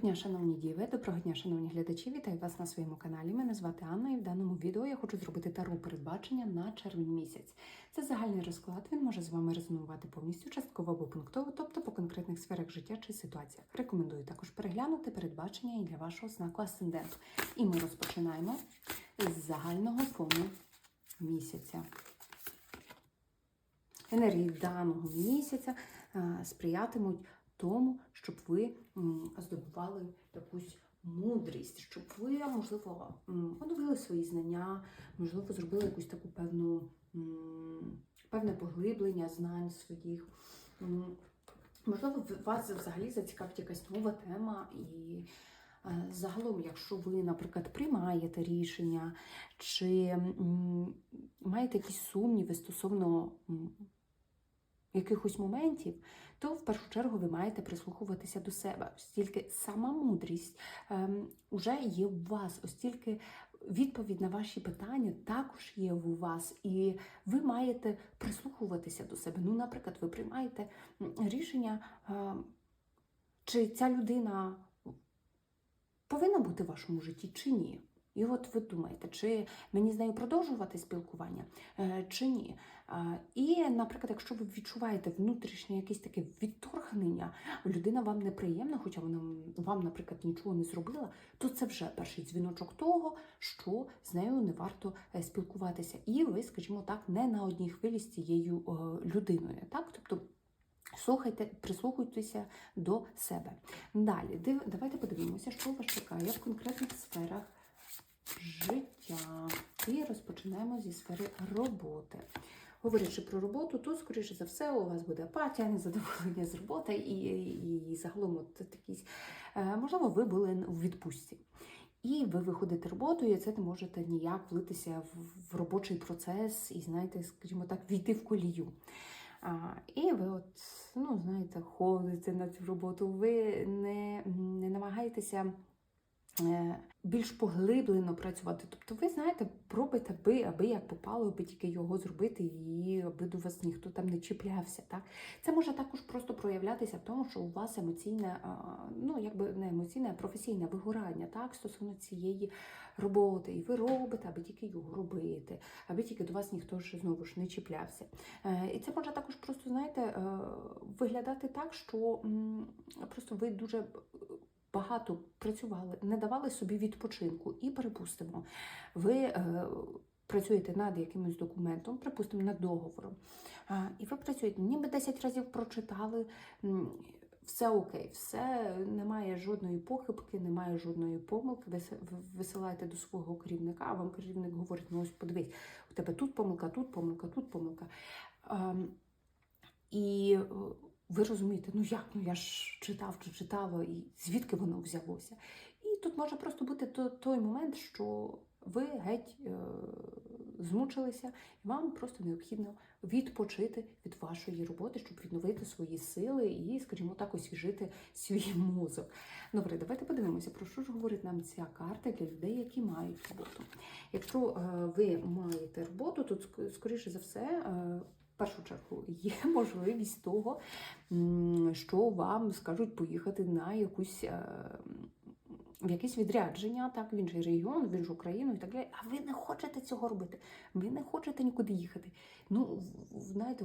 дня, шановні діви, доброго дня, шановні глядачі. Вітаю вас на своєму каналі. Мене звати Анна, і в даному відео я хочу зробити тару передбачення на червень місяць. Це загальний розклад. Він може з вами резонувати повністю, частково або пунктово, тобто по конкретних сферах життя чи ситуаціях. Рекомендую також переглянути передбачення і для вашого знаку асценденту. І ми розпочинаємо з загального фону місяця. Енергії даного місяця сприятимуть тому, щоб ви здобували якусь мудрість, щоб ви, можливо, оновили свої знання, можливо, зробили якусь таку певну певне поглиблення знань своїх. Можливо, вас взагалі зацікавить якась нова тема і. е, Загалом, якщо ви, наприклад, приймаєте рішення чи маєте якісь сумніви стосовно якихось моментів, то в першу чергу ви маєте прислухуватися до себе, оскільки сама мудрість ем, вже є у вас, оскільки відповідь на ваші питання також є у вас, і ви маєте прислухуватися до себе. Ну, наприклад, ви приймаєте рішення, ем, чи ця людина повинна бути в вашому житті, чи ні. І от ви думаєте, чи мені з нею продовжувати спілкування, е, чи ні. І, наприклад, якщо ви відчуваєте внутрішнє якесь таке відторгнення, людина вам неприємна, хоча вона вам, наприклад, нічого не зробила, то це вже перший дзвіночок того, що з нею не варто е, спілкуватися. І ви, скажімо так, не на одній хвилі з цією е, людиною. Так? Тобто Слухайте, прислухайтеся до себе. Далі, див, давайте подивимося, що вас чекає в конкретних сферах життя. І розпочинаємо зі сфери роботи. Говорячи про роботу, то, скоріше за все, у вас буде апатія, незадоволення з роботи і, і, і загалом от такісь, е, можливо, ви були у відпустці. І ви виходите роботу, і це не можете ніяк влитися в, в робочий процес і, знаєте, скажімо так, війти в колію. А, і ви, от, ну, знаєте, ходите на цю роботу, ви не, не намагаєтеся більш поглиблено працювати. Тобто, ви знаєте, пробуйте, аби, аби як попало, аби тільки його зробити, і аби до вас ніхто там не чіплявся. Так? Це може також просто проявлятися в тому, що у вас емоційне, ну якби не емоційне, а професійне вигорання так, стосовно цієї роботи. І ви робите, аби тільки його робити, аби тільки до вас ніхто ж знову ж не чіплявся. Е, І це може також просто, знаєте, е, виглядати так, що просто ви дуже багато працювали, не давали собі відпочинку. І припустимо, ви е, працюєте над якимось документом, припустимо, над договором. А, І ви працюєте, ніби 10 разів прочитали. Все окей, все немає жодної похибки, немає жодної помилки. Ви висилаєте до свого керівника, а вам керівник говорить: ну ось подивись, у тебе тут помилка, тут помилка, тут помилка. Ем, І ви розумієте, ну як, ну я ж читав чи читала, і звідки воно взялося. І тут може просто бути той момент, що ви геть е, змучилися, і вам просто необхідно відпочити від вашої роботи, щоб відновити свої сили і, скажімо так, освіжити свій мозок. Добре, давайте подивимося, про що ж говорить нам ця карта для людей, які мають роботу. Якщо е, ви маєте роботу, то скоріше за все. е, першу чергу є можливість того, що вам скажуть поїхати на якусь е, в якесь відрядження, так, в інший регіон, в іншу країну і так далі. А ви не хочете цього робити. Ви не хочете нікуди їхати. Ну, знаєте,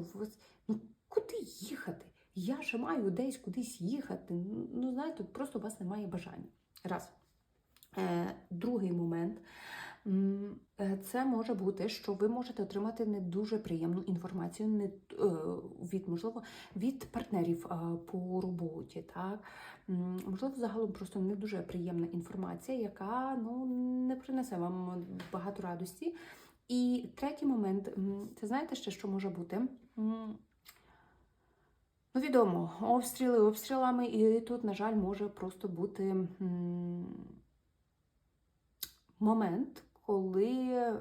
ну куди їхати? Я ж маю десь кудись їхати. Ну, знаєте, просто у вас немає бажання. Раз. Е, другий момент. Е, Це може бути, що ви можете отримати не дуже приємну інформацію не, е, від, можливо, від партнерів по роботі. Так? Можливо, загалом просто не дуже приємна інформація, яка ну, не принесе вам багато радості. І третій момент, це знаєте ще, що може бути? Ну, відомо, обстріли обстрілами, і тут, на жаль, може просто бути момент, коли е,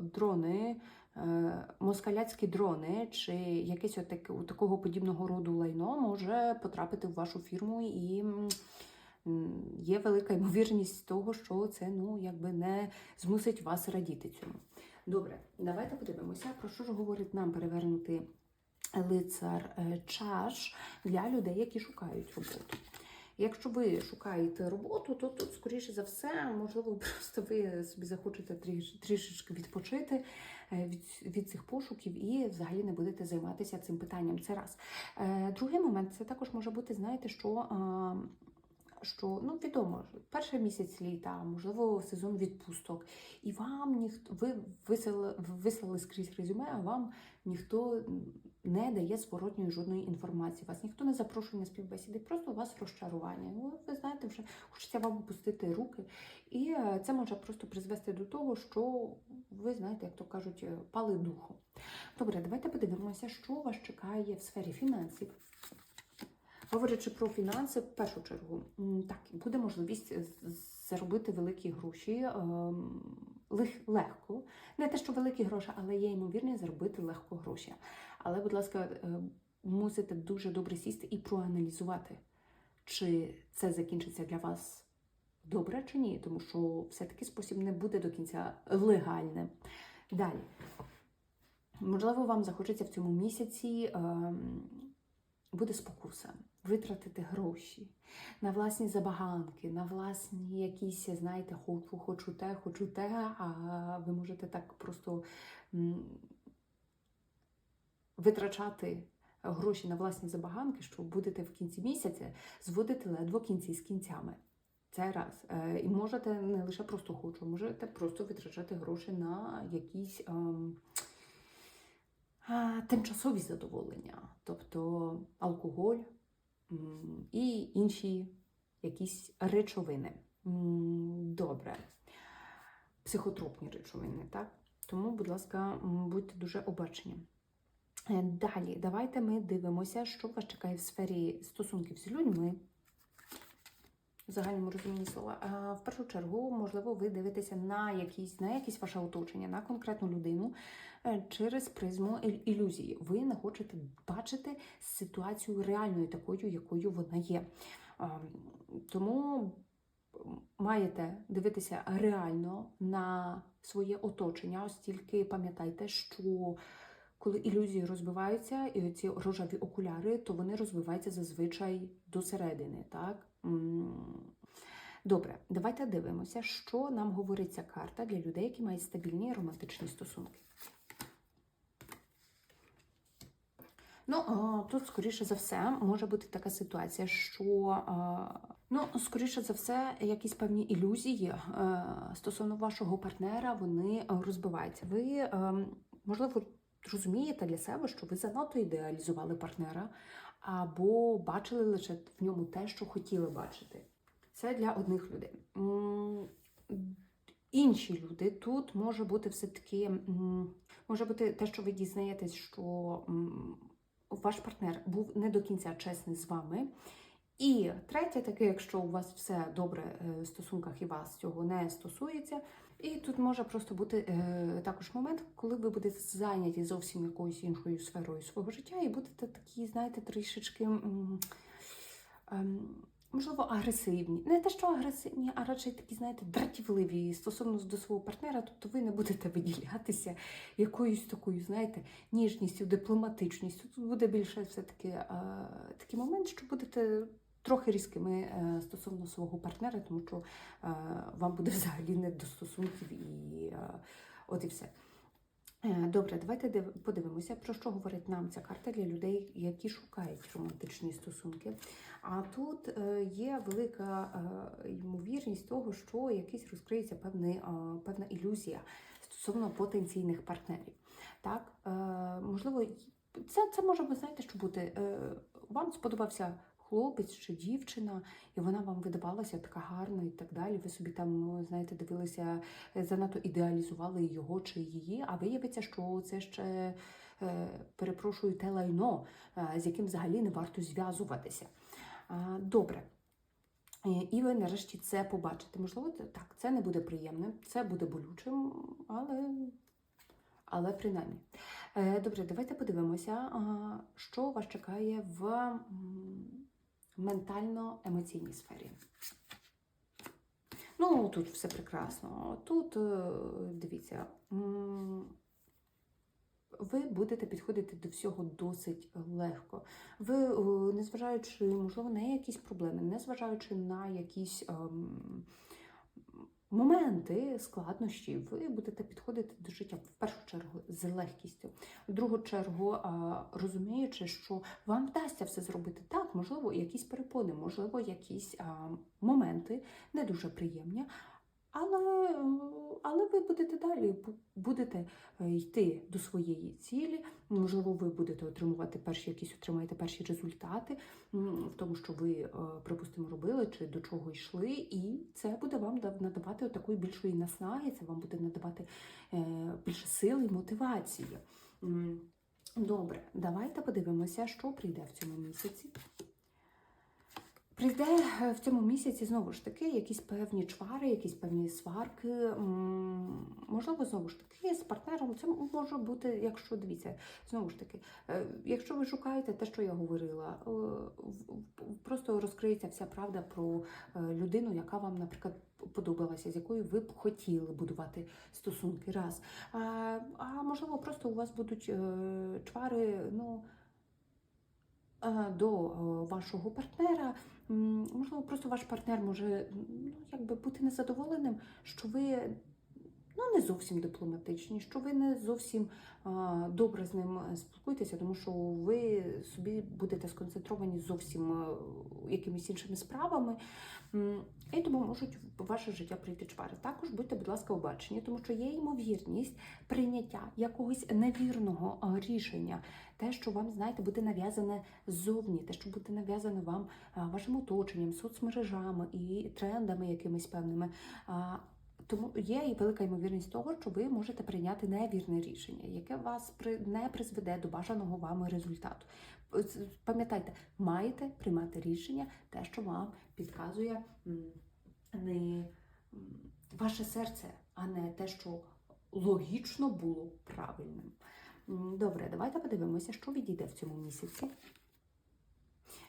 дрони, е, москаляцькі дрони чи якесь отаке, такого подібного роду лайно може потрапити в вашу фірму і. Є велика ймовірність того, що це ну якби не змусить вас радіти цьому. Добре, давайте подивимося, про що ж говорить нам перевернути лицар е, чаш для людей, які шукають роботу. Якщо ви шукаєте роботу, то тут, скоріше за все, можливо, просто ви собі захочете трішечки відпочити е, від, від цих пошуків і взагалі не будете займатися цим питанням. Це раз. Е, Другий момент це також може бути, знаєте, що. що ну відомо, перший місяць літа, можливо, сезон відпусток, і вам ніхто ви вислали, вислали скрізь резюме, а вам ніхто не дає зворотньої жодної інформації. Вас ніхто не запрошує на співбесіди, просто у вас розчарування. Ну, ви знаєте, вже хочеться вам опустити руки, і е, це може просто призвести до того, що ви знаєте, як то кажуть, е, пали духу. Добре, давайте подивимося, що вас чекає в сфері фінансів. Говорячи про фінанси, в першу чергу, так, буде можливість е, заробити великі гроші лег- легко. Не те, що великі гроші, але є ймовірність заробити легко гроші. Але, будь ласка, е, мусите дуже добре сісти і проаналізувати, чи це закінчиться для вас добре чи ні, тому що все-таки спосіб не буде до кінця легальним. Далі. Можливо, вам захочеться в цьому місяці. ем, буде спокуса витратити гроші на власні забаганки, на власні якісь, знаєте, хочу, хочу те, хочу те, а ви можете так просто витрачати гроші на власні забаганки, що будете в кінці місяця зводити ледве кінці з кінцями. Це раз. Е, І можете не лише просто хочу, можете просто витрачати гроші на якісь. ем, а, тимчасові задоволення, тобто алкоголь і інші якісь речовини. Добре. Психотропні речовини, так? Тому, будь ласка, будьте дуже обачені. Е, Далі, давайте ми дивимося, що вас чекає в сфері стосунків з людьми. В загальному розумінні слова. В першу чергу, можливо, ви дивитеся на якісь, на якісь ваше оточення, на конкретну людину е, через призму ілюзії. Ви не хочете бачити ситуацію реальною, такою, якою вона є. Тому маєте дивитися реально на своє оточення, оскільки пам'ятайте, що коли ілюзії розбиваються, і ці рожеві окуляри, то вони розбиваються зазвичай досередини, так? Добре, давайте дивимося, що нам говорить ця карта для людей, які мають стабільні романтичні стосунки. Ну, тут, скоріше за все, може бути така ситуація, що ну, скоріше за все, якісь певні ілюзії е, стосовно вашого партнера вони розбиваються. Ви, е, можливо, розумієте для себе, що ви занадто ідеалізували партнера, або бачили лише в ньому те, що хотіли бачити. Це для одних людей. Інші люди тут може бути все-таки, може бути те, що ви дізнаєтесь, що ваш партнер був не до кінця чесний з вами. І третє, таке, якщо у вас все добре е, в стосунках і вас цього не стосується. І тут може просто бути е, також момент, коли ви будете зайняті зовсім якоюсь іншою сферою свого життя, і будете такі, знаєте, трішечки. ем, Можливо, агресивні. Не те, що агресивні, а радше такі, знаєте, дратівливі стосовно до свого партнера, тобто ви не будете виділятися якоюсь такою, знаєте, ніжністю, дипломатичністю. Тут буде більше все-таки е, такий момент, що будете трохи різкими е, стосовно свого партнера, тому що е, вам буде взагалі не до стосунків і е, от і все. Добре, давайте подивимося, про що говорить нам ця карта для людей, які шукають романтичні стосунки. А тут є велика ймовірність того, що якийсь розкриється певний, певна ілюзія стосовно потенційних партнерів. Так, можливо, це, це може ви знаєте, що бути. Вам сподобався хлопець чи дівчина, і вона вам видавалася така гарна і так далі. Ви собі там, ну, знаєте, дивилися, е, занадто ідеалізували його чи її, а виявиться, що це ще. е, Перепрошую, те лайно, е, з яким взагалі не варто зв'язуватися. Добре. І ви нарешті це побачите. Можливо, так, це не буде приємним, це буде болючим, але, але принаймні. Добре, давайте подивимося, що вас чекає в ментально-емоційній сфері. Ну, тут все прекрасно. Тут, е, дивіться, ви будете підходити до всього досить легко. Ви, е, незважаючи, можливо, на якісь проблеми, незважаючи на якісь ем, моменти складнощі, ви будете підходити до життя в першу чергу з легкістю, в другу чергу розуміючи, що вам вдасться все зробити так, можливо, якісь перепони, можливо, якісь моменти не дуже приємні. Але, але ви будете далі, будете е, йти до своєї цілі. Можливо, ви будете отримувати перші якісь отримаєте перші результати в тому, що ви, е, припустимо, робили чи до чого йшли, і це буде вам надавати такої більшої наснаги, це вам буде надавати е, більше сили і мотивації. Добре, давайте подивимося, що прийде в цьому місяці. Прийде е, в цьому місяці знову ж таки якісь певні чвари, якісь певні сварки. Можливо, знову ж таки, з партнером це може бути, якщо дивіться, знову ж таки, е, якщо ви шукаєте те, що я говорила, е, просто розкриється вся правда про людину, яка вам, наприклад, подобалася, з якою ви б хотіли будувати стосунки. Раз. А, а можливо, просто у вас будуть чвари, ну. До вашого партнера, можливо, просто ваш партнер може ну, якби бути незадоволеним, що ви ну, не зовсім дипломатичні, що ви не зовсім а, добре з ним е, спілкуєтеся, тому що ви собі будете сконцентровані зовсім е, якимись іншими справами. І тому можуть в ваше життя прийти чвари. Також будьте, будь ласка, обачені, тому що є ймовірність прийняття якогось невірного рішення, те, що вам, знаєте, буде нав'язане ззовні, те, що буде нав'язане вам вашим оточенням, соцмережами і трендами якимись певними. Тому є і велика ймовірність того, що ви можете прийняти невірне рішення, яке вас не призведе до бажаного вами результату. Пам'ятайте, маєте приймати рішення, те, що вам підказує не ваше серце, а не те, що логічно було правильним. Добре, давайте подивимося, що відійде в цьому місяці.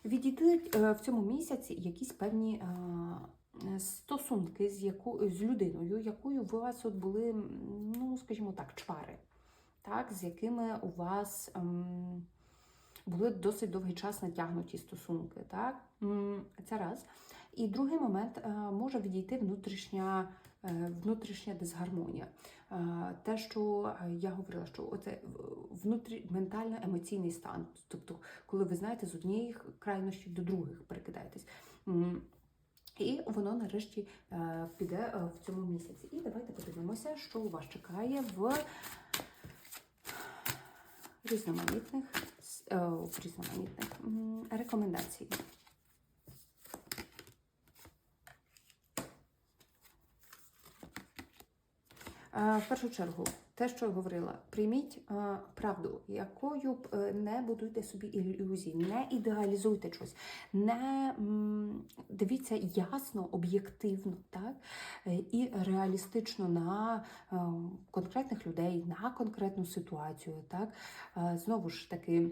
Відійдуть е, в цьому місяці якісь певні е, стосунки з, яку, з людиною, якою у вас от були, ну, скажімо так, чвари, так, з якими у вас ем, були досить довгий час натягнуті стосунки. Так? Це раз. І другий момент е, може відійти внутрішня, внутрішня дисгармонія. Е, Те, що е, я говорила, що оце внутрі ментально-емоційний стан. Тобто, коли ви знаєте, з однієї крайнощі до других перекидаєтесь. І воно нарешті е, піде е, в цьому місяці. І давайте подивимося, що у вас чекає в різноманітних, е, в різноманітних м, рекомендацій. Е, В першу чергу, те, що я говорила, прийміть е, правду, якою б е, не будуйте собі ілюзій, не ідеалізуйте щось, не дивіться ясно, об'єктивно, так е, і реалістично на е, конкретних людей, на конкретну ситуацію. Так Е, знову ж таки.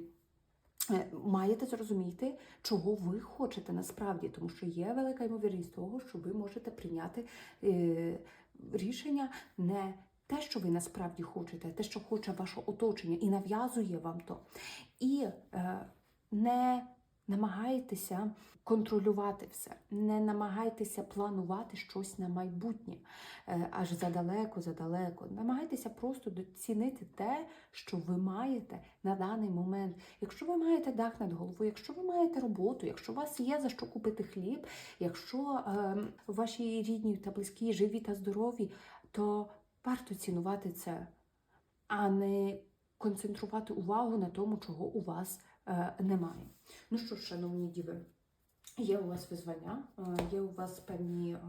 е, Маєте зрозуміти, чого ви хочете насправді, тому що є велика ймовірність того, що ви можете прийняти е, рішення не те, що ви насправді хочете, те, що хоче ваше оточення, і нав'язує вам то. І е, не намагайтеся контролювати все, не намагайтеся планувати щось на майбутнє, е, аж задалеко, задалеко. Намагайтеся просто доцінити те, що ви маєте на даний момент. Якщо ви маєте дах над головою, якщо ви маєте роботу, якщо у вас є за що купити хліб, якщо е, ваші рідні та близькі живі та здорові, то варто цінувати це, а не концентрувати увагу на тому, чого у вас немає. Ну що ж, шановні діви, є у вас визвання, е, є у вас певні е,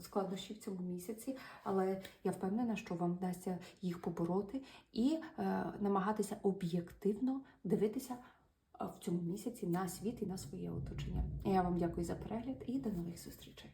складнощі в цьому місяці, але я впевнена, що вам вдасться їх побороти і е, намагатися об'єктивно дивитися е, в цьому місяці на світ і на своє оточення. Я вам дякую за перегляд і до нових зустрічей.